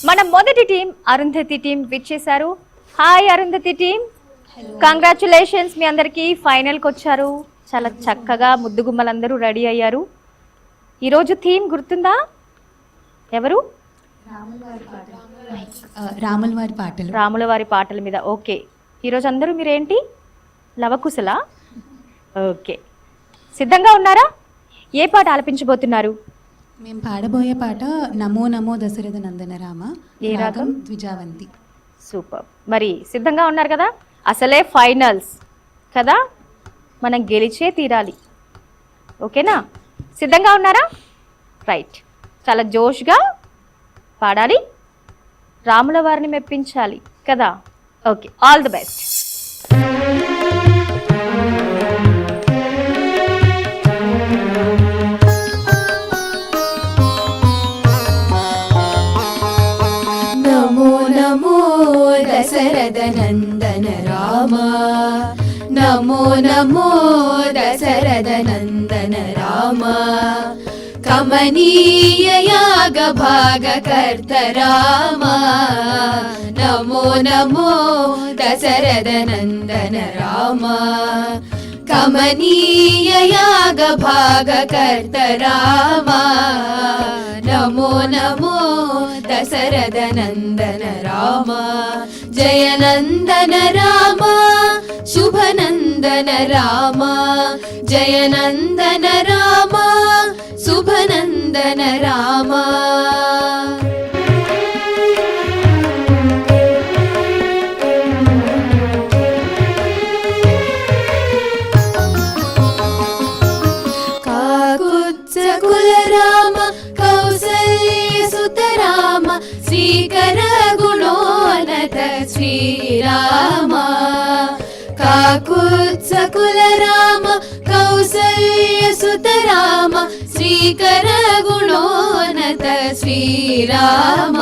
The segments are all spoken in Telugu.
మన మొదటి టీం అరుంధతి టీం విచ్చేశారు. Hi Arundhati team. కంగ్రాచులేషన్స్ మీ అందరికీ ఫైనల్కి వచ్చారు. చాలా చక్కగా ముద్దుగుమ్మలందరూ రెడీ అయ్యారు. ఈరోజు థీమ్ గుర్తుందా? ఎవరు? రాముల వారి పాటలు. రాముల వారి పాటల మీద. ఓకే. ఈరోజు అందరూ మీరేంటి? లవకుశలా? ఓకే. సిద్ధంగా ఉన్నారా? ఏ పాట ఆలపించబోతున్నారు? మేము పాడబోయే పాట నమో నమో దశరథ నందన రామ ఏ రాగం? రాగం ద్విజావంతి. సూపర్. మరి సిద్ధంగా ఉన్నారు కదా? అసలే ఫైనల్స్. కదా? మనం గెలిచే తీరాలి. ఓకేనా? సిద్ధంగా ఉన్నారా? రైట్. చాలా జోష్గా పాడాలి. రాముల వారిని మెప్పించాలి. కదా? Okay. All the best. दशरदनन्दन Rama नमो नमो दशरदनन्दन राम कमनीययाग भाग कर्तराम नमो नमो दशरदनन्दन राम कमनीययाग भाग राम नमो नमो न्दन राम जय नन्दन राम शुभनन्दन राम जयनन्दन राम కాకుత్సకుల రామ కౌసల్య సుత రామ శ్రీకర గుణోనత శ్రీరామ.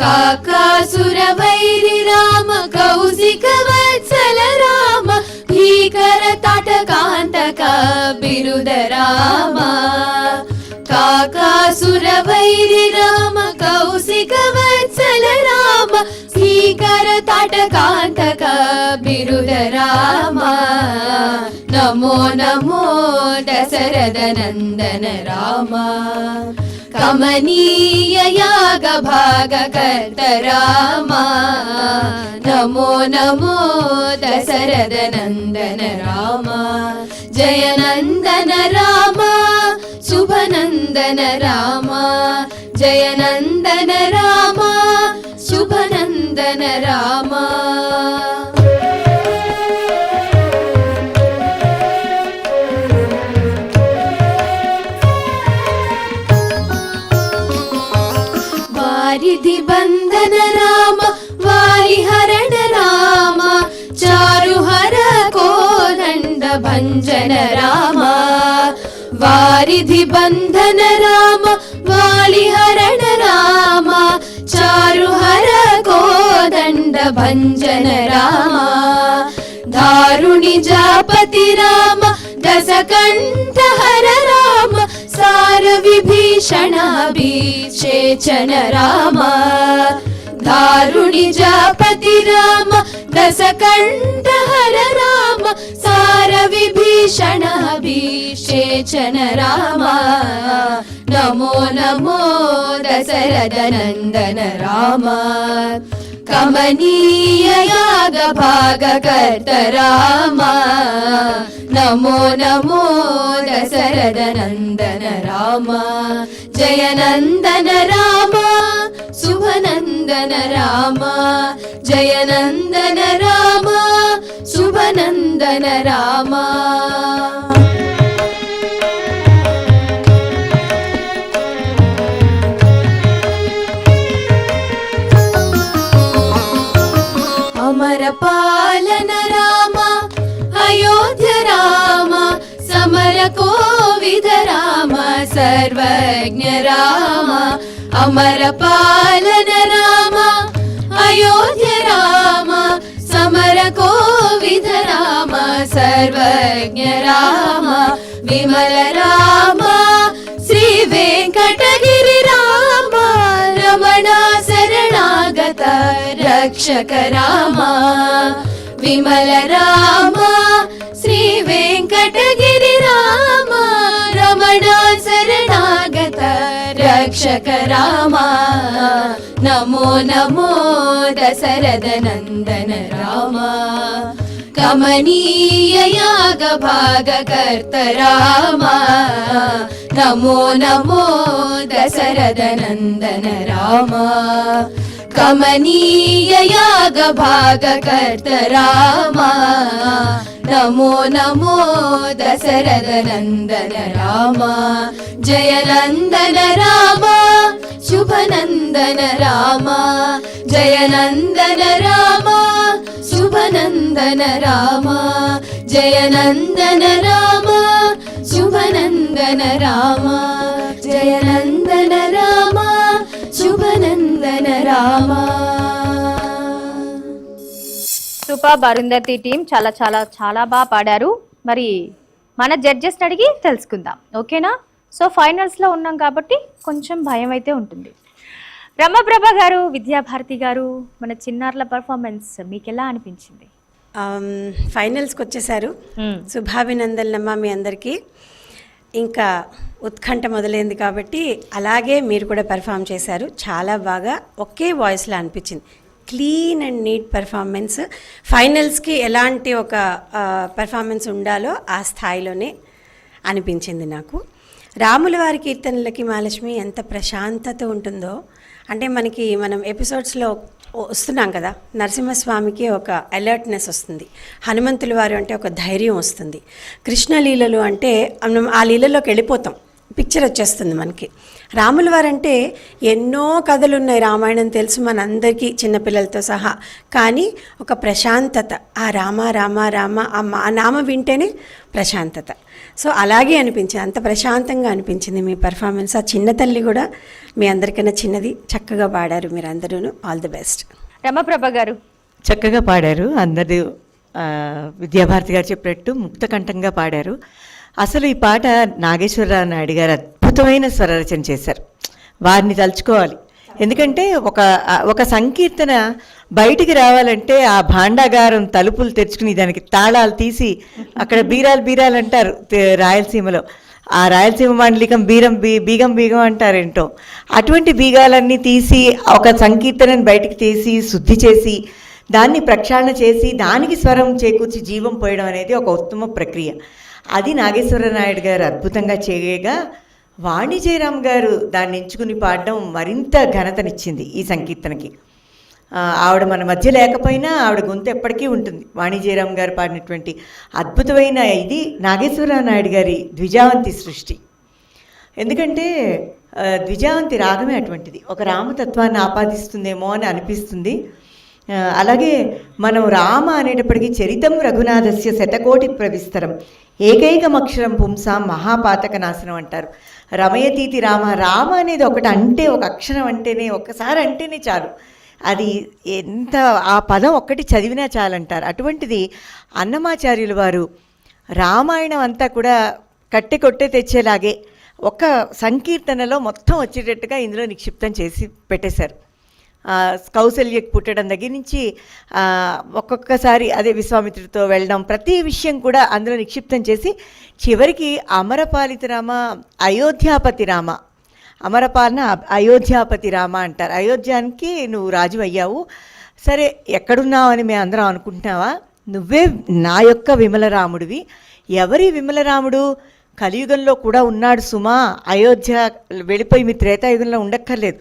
కాకాసుర వైరి రామ కౌశిక వత్సల రామ భీకర తాటకాంతక బిరుద రామ. नमो नमो दशरथनन्दन राम कमनीययागभागकर्त राम नमो नमो दशरथनन्दन राम जय नन्दन राम शुभनन्दन राम जय नन्दन राम शुभनन्दन राम రామ బంధన రామ వారి హరణ రామ చారుహర కోదండ భంజన రామ. వారిధి బంధన రామ వాలి హరణ రామ చారుహర కోదండ భంజన రామ. దారుణి జాపతి రామ దశకంఠ హర రామ विभीषणाभिषेचन राम दारुणि जापति राम दशकण्ठहर राम सार विभीषणभिषेचन राम नमो नमो दशरथनन्दन राम कमनीययागभागकर्तराम। नमो नमो द राम जय नन्दन राम शुभनन्दन राम जय नन्दन राम शुभनन्दन राम అమర పాలన రామ అయోధ్య రామ సమర కోవిద రామ సర్వజ్ఞ రామ విమల రామ శ్రీ వెంకటగిరి రామ రమణ శరణాగత రక్షక రామ విమల రామ रक्षक रामा नमो नमो दशरथ नन्दन रामा कमनीययागभागकर्त रामा नमो नमो दशरथ नन्दन रामा कमनीययागभागकर्त रामा కమనీయ యాగ భాగకర్త రామ నమో నమో దశరథ నందన రామ జయ నందన రామ శుభనందన రామ జయ నందన రామ శుభనందన రామ జయ నందన రామ శుభనందన రామ జయ నందన రామ శుభనందన రామ సూపర్ అరుంధతి టీం చాలా చాలా చాలా బాగా పాడారు. మరి మన జడ్జెస్ అడిగి తెలుసుకుందాం. ఓకేనా? సో ఫైనల్స్లో ఉన్నాం కాబట్టి కొంచెం భయం అయితే ఉంటుంది. రమప్రభ గారు విద్యాభారతి గారు మన చిన్నారుల పర్ఫార్మెన్స్ మీకు ఎలా అనిపించింది? ఫైనల్స్కి వచ్చేసారు. మ్మ్. శుభాభినందనలమ్మా మీ అందరికీ. ఇంకా ఉత్కంఠ మొదలైంది కాబట్టి అలాగే మీరు కూడా పెర్ఫామ్ చేశారు. చాలా బాగా ఒకే వాయిస్లో అనిపించింది. క్లీన్ అండ్ నీట్ పెర్ఫార్మెన్స్ ఫైనల్స్కి ఎలాంటి ఒక పెర్ఫార్మెన్స్ ఉండాలో ఆ స్థాయిలోనే అనిపించింది నాకు. రాముల వారి కీర్తనలకి మహాలక్ష్మి ఎంత ప్రశాంతత ఉంటుందో. అంటే మనకి మనం ఎపిసోడ్స్లో వస్తున్నాం కదా నరసింహస్వామికి ఒక అలర్ట్నెస్ వస్తుంది. హనుమంతుల వారు అంటే ఒక ధైర్యం వస్తుంది. కృష్ణలీలలు అంటే మనం ఆ లీలలోకి వెళ్ళిపోతాం. పిక్చర్ వచ్చేస్తుంది మనకి. రాముల వారంటే ఎన్నో కథలు ఉన్నాయి రామాయణం తెలుసు మనందరికీ చిన్నపిల్లలతో సహా. కానీ ఒక ప్రశాంతత ఆ రామ రామ రామ ఆ మా- నామ వింటేనే ప్రశాంతత. సో అలాగే అనిపించింది అంత ప్రశాంతంగా అనిపించింది మీ పర్ఫార్మెన్స్ ఆ చిన్న తల్లి కూడా మీ అందరికన్నా చిన్నది చక్కగా పాడారు మీరు అందరూ ఆల్ ది బెస్ట్ రమప్రభ గారు. చక్కగా పాడారు. అందరూ ఆ, విద్యాభారతి గారు చెప్పినట్టు ముక్తకంఠంగా పాడారు. అసలు ఈ పాట నాగేశ్వరరావు నాయుడు గారు అద్భుతమైన స్వరరచన చేశారు. వారిని తలుచుకోవాలి. ఎందుకంటే ఒక ఒక సంకీర్తన బయటికి రావాలంటే ఆ భాండాగారం తలుపులు తెరుచుకుని దానికి తాళాలు తీసి అక్కడ బీరాలు బీరాలు అంటారు రాయలసీమలో. ఆ రాయలసీమ మాండలికం బీరం బీ బీగం బీగం అంటారేంటో. అటువంటి బీగాలన్నీ తీసి ఒక సంకీర్తనను బయటికి తీసి శుద్ధి చేసి దాన్ని ప్రక్షాళన చేసి దానికి స్వరం చేకూర్చి జీవం పోయడం అనేది ఒక ఉత్తమ ప్రక్రియ. అది నాగేశ్వర నాయుడు గారు అద్భుతంగా చేయగా వాణి జయరామ్ గారు దాన్ని ఎంచుకుని పాడడం మరింత ఘనతనిచ్చింది ఈ సంకీర్తనకి. ఆవిడ మన మధ్య లేకపోయినా ఆవిడ గొంతు ఎప్పటికీ ఉంటుంది. వాణి జయరామ్ గారు పాడినటువంటి అద్భుతమైన ఇది నాగేశ్వర నాయుడు గారి ద్విజావంతి సృష్టి. ఎందుకంటే ద్విజావంతి రాగమే అటువంటిది. ఒక రామతత్వాన్ని ఆపాదిస్తుందేమో అని అనిపిస్తుంది. అలాగే మనం రామ అనేటప్పటికీ చరితం రఘునాథస్య శతకోటి ప్రవిస్తరం. ఏకైకమక్షరం పుంస మహాపాతక నాశనం అంటారు. రమయతీతి రామ రామ అనేది ఒకటి అంటే ఒక అక్షరం అంటేనే ఒక్కసారి అంటేనే చాలు. అది ఎంత ఆ పదం ఒక్కటి చదివినా చాలంటారు. అటువంటిది అన్నమాచార్యులు వారు రామాయణం అంతా కూడా కట్టె కొట్టే తెచ్చేలాగే ఒక సంకీర్తనలో మొత్తం వచ్చేటట్టుగా ఇందులో నిక్షిప్తం చేసి పెట్టేశారు. కౌశల్యకు పుట్టడం దగ్గర నుంచి ఒక్కొక్కసారి అదే విశ్వామిత్రుడితో వెళ్ళడం ప్రతి విషయం కూడా అందులో నిక్షిప్తం చేసి చివరికి అమరపాలిత రామ అయోధ్యాపతి రామ. అమరపాలన అయోధ్యాపతి రామ అంటారు. అయోధ్యానికి నువ్వు రాజు అయ్యావు. సరే ఎక్కడున్నావు అని మేము అందరం అనుకుంటున్నావా? నువ్వే నా యొక్క విమలరాముడివి ఎవరి విమలరాముడు కలియుగంలో కూడా ఉన్నాడు సుమా. అయోధ్య వెళ్ళిపోయి మీ త్రేతాయుగంలో ఉండక్కర్లేదు.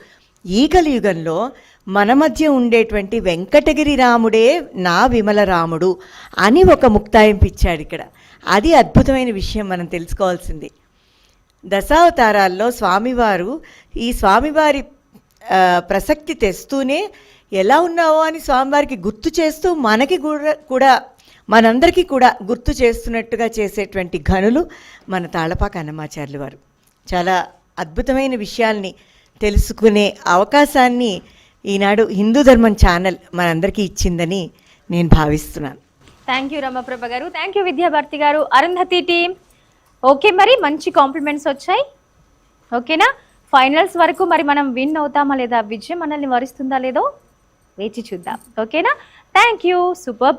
ఈ కలియుగంలో మన మధ్య ఉండేటువంటి వెంకటగిరి రాముడే నా విమల రాముడు అని ఒక ముక్తాయింపు ఇచ్చాడు ఇక్కడ. అది అద్భుతమైన విషయం మనం తెలుసుకోవాల్సింది. దశావతారాల్లో స్వామివారు ఈ స్వామివారి ప్రసక్తి తెస్తూనే ఎలా ఉన్నావో అని స్వామివారికి గుర్తు చేస్తూ మనకి కూడా కూడా మనందరికీ కూడా గుర్తు చేస్తున్నట్టుగా చేసేటువంటి ఘనులు మన తాళపాక అన్నమాచార్యులు వారు. చాలా అద్భుతమైన విషయాల్ని తెలుసుకునే అవకాశాన్ని ఈనాడు హిందూ ధర్మం ఛానల్ మనందరికీ ఇచ్చిందని నేను భావిస్తున్నాను. థ్యాంక్ యూ రమప్రభ గారు. థ్యాంక్ యూ విద్యాభారతి గారు. అరుంధతి టీం ఓకే మరి మంచి కాంప్లిమెంట్స్ వచ్చాయి. ఓకేనా ఫైనల్స్ వరకు మరి మనం విన్ అవుతామా లేదా? విజయం మనల్ని వరిస్తుందా లేదో వేచి చూద్దాం. ఓకేనా థ్యాంక్ యూ సూపర్